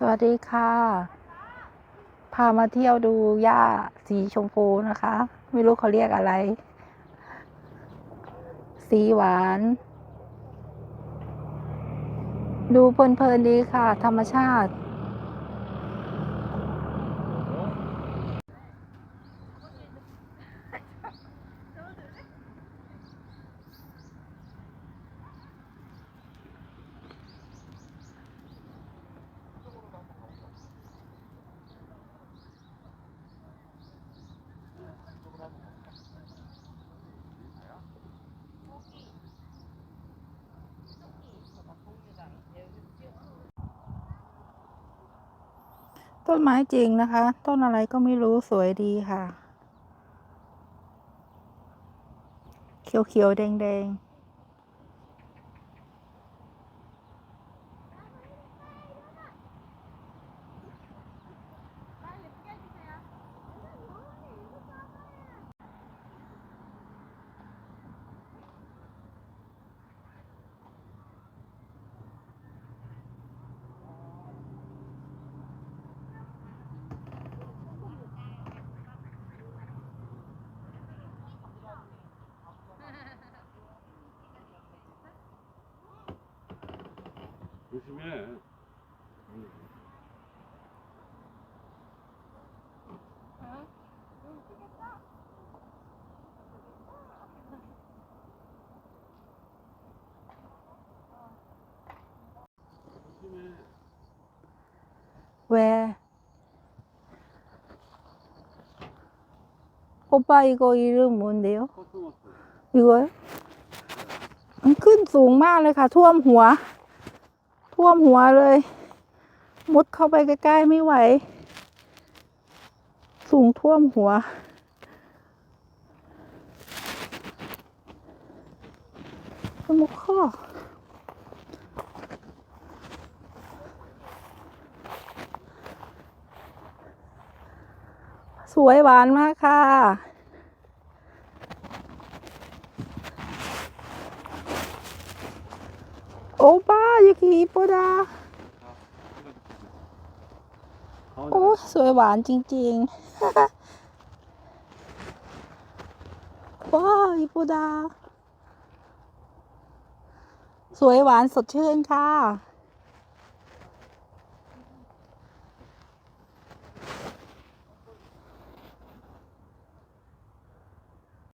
สวัสดีค่ะ พามาเที่ยวดูหญ้าสีชมพูนะคะ ไม่รู้เขาเรียกอะไร สีหวาน ดูเพลินๆดีค่ะ ธรรมชาติ ต้นไม้จริงนะคะ ต้นอะไรก็ไม่รู้สวยดีค่ะ เขียวๆ แดงๆ 조심해. 조심해. 왜? 오빠 이거 이름 뭔데요? 코스모스. 이거요? มันขึ้นสูงมากเลยค่ะ ท่วมหัว ท่วมหัวเลย มุดเข้าไปใกล้ๆไม่ไหว สูงท่วมหัว สมุกข้อสวยหวานมากค่ะ โอป้า ยูกิโปดาโอ้สวยหวานจริงๆ ว้าวอีปูดา สวยหวานสดชื่นค่ะ